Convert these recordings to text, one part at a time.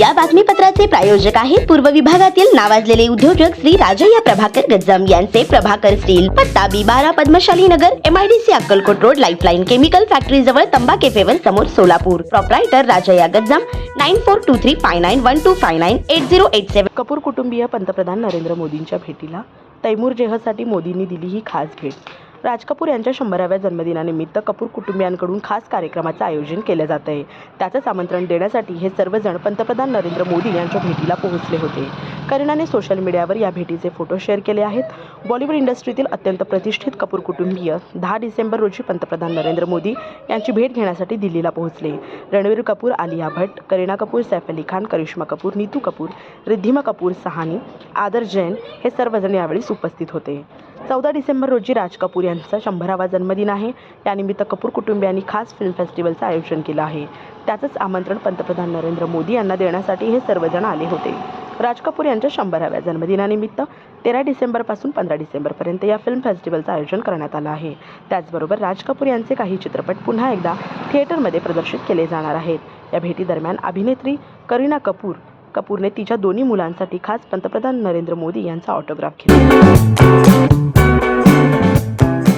या बातमीपत्राचे प्रायोजक आहेत पूर्व विभागातील नावाजलेले उद्योजक श्री राजय्या प्रभाकर गज्जम यांचे प्रभाकर स्टील पत्ता बी बारा Padmashali Nagar MIDC Akkalkot road lifeline chemical factory जवळ तंबा केफेवर समोर Solapur. Proprietor Rajayya Gajjam nine four two three five nine one two five nine eight zero eight seven Kapoor कुटुंबीय पंतप्रधान नरेंद्र मोदींच्या भेटीला तैमूर जेहसाठी मोदींनी दिली ही खास भेट. राज कपूर यांच्या शंभराव्या जन्मदिनानिमित्त कपूर कुटुंबियांकडून खास कार्यक्रमाचं आयोजन केलं जात आहे त्याचंच आमंत्रण देण्यासाठी हे सर्वजण पंतप्रधान नरेंद्र मोदी यांच्या भेटीला पोहोचले होते. करीनाने सोशल मीडियावर या भेटीचे फोटो शेअर केले आहेत. बॉलिवूड इंडस्ट्रीतील अत्यंत प्रतिष्ठित कपूर कुटुंबीय दहा डिसेंबर रोजी पंतप्रधान नरेंद्र मोदी यांची भेट घेण्यासाठी दिल्लीला पोहोचले. रणवीर कपूर आलिया भट्ट करीना कपूर सैफ अली खान करिश्मा कपूर नीतू कपूर रिद्धिमा कपूर सहानी आदर जैन हे सर्वजण यावेळी उपस्थित होते. चौदा डिसेंबर रोजी राज कपूर यांचा शंभरावा जन्मदिन आहे. यानिमित्त कपूर कुटुंबियांनी खास फिल्म फेस्टिवलचं आयोजन केलं आहे. त्याचंच आमंत्रण पंतप्रधान नरेंद्र मोदी यांना देण्यासाठी हे सर्वजण आले होते. राज कपूर यांच्या शंभराव्या जन्मदिनानिमित्त तेरा डिसेंबरपासून पंधरा डिसेंबरपर्यंत या फिल्म फेस्टिवलचं आयोजन करण्यात आलं आहे. त्याचबरोबर राज कपूर यांचे काही चित्रपट पुन्हा एकदा थिएटरमध्ये प्रदर्शित केले जाणार आहेत. या भेटीदरम्यान अभिनेत्री करीना कपूर कपूरने तिच्या दोन्ही मुलांसाठी खास पंतप्रधान नरेंद्र मोदी यांचा ऑटोग्राफ घेतला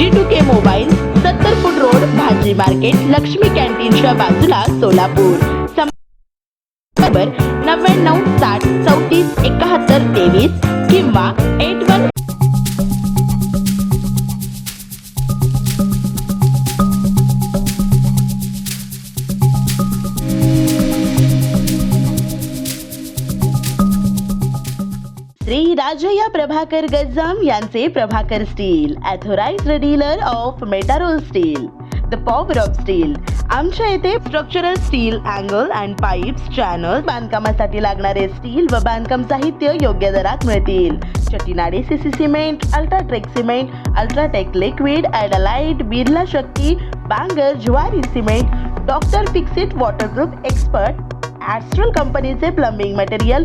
जी टू के मोबाईल सत्तर फूट रोड भाजी मार्केट लक्ष्मी कॅन्टीनच्या बाजूला सोलापूर. नव्याण्णव साठ चौतीस श्री राजया प्रभाकर गज्जाम यांचे Prabhakar steel authorised dealer of Metarol steel the power of steel. आमच्या येथे structural steel angle and pipes channel बांधकामासाठी लागणारे स्टील व बांधकाम साहित्य योग्य दरात मिळतील. Chettinad CC cement UltraTech cement UltraTech liquid ॲडलाइट Birla Shakti Bangur Zuari cement doctor Fixit waterproof expert Astral कंपनीचे प्लंबिंग मटेरियल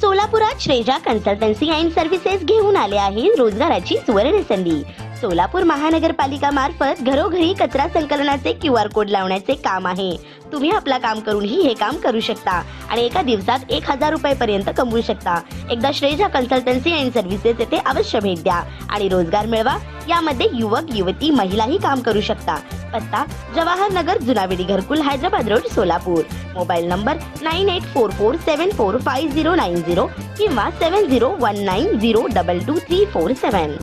सोलापुरात श्रेजा कन्सल्टन्सी अँड सर्व्हिसेस घेऊन आले आहे रोजगाराची सुवर्ण संधी सोलापूर महानगरपालिका मार्फत घरोघरी कचरा संकलनाचे क्यू आर कोड लावण्याचे काम आहे. तुम्ही आपला काम करूनही हे काम करू शकता आणि एका दिवसात एक हजार रुपयापर्यंत कमवू शकता. एकदा श्रेजा कन्सल्टन्सी अँड सर्व्हिसेस येथे अवश्य भेट द्या आणि रोजगार मिळवा. यामध्ये युवक युवती महिलाही काम करू शकता. पत्ता जवाहर नगर जुनावेडी घरकुल Hyderabad road Solapur. Mobile number nine eight four four seven four five zero nine zero किंवा seven zero one nine zero double two three four seven.